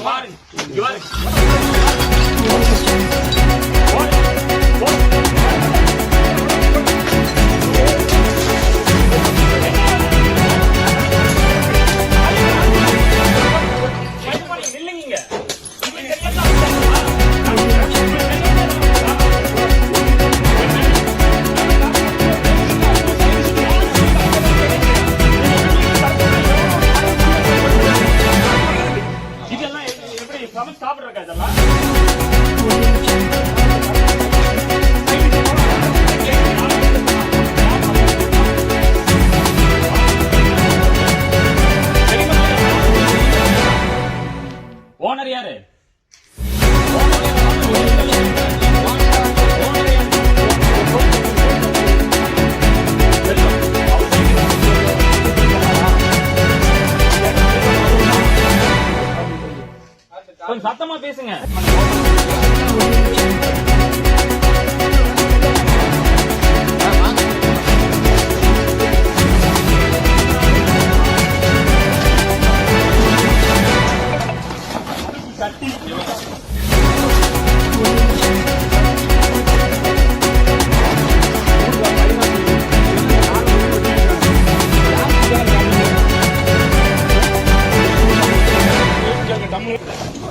อยู่บ้านอยู่บ้าน கொஞ்சம் சத்தமா பேசுங்க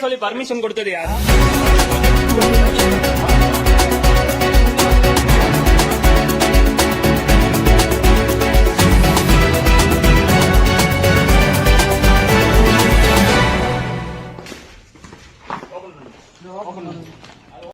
Gracias, Oli, para mí es corte de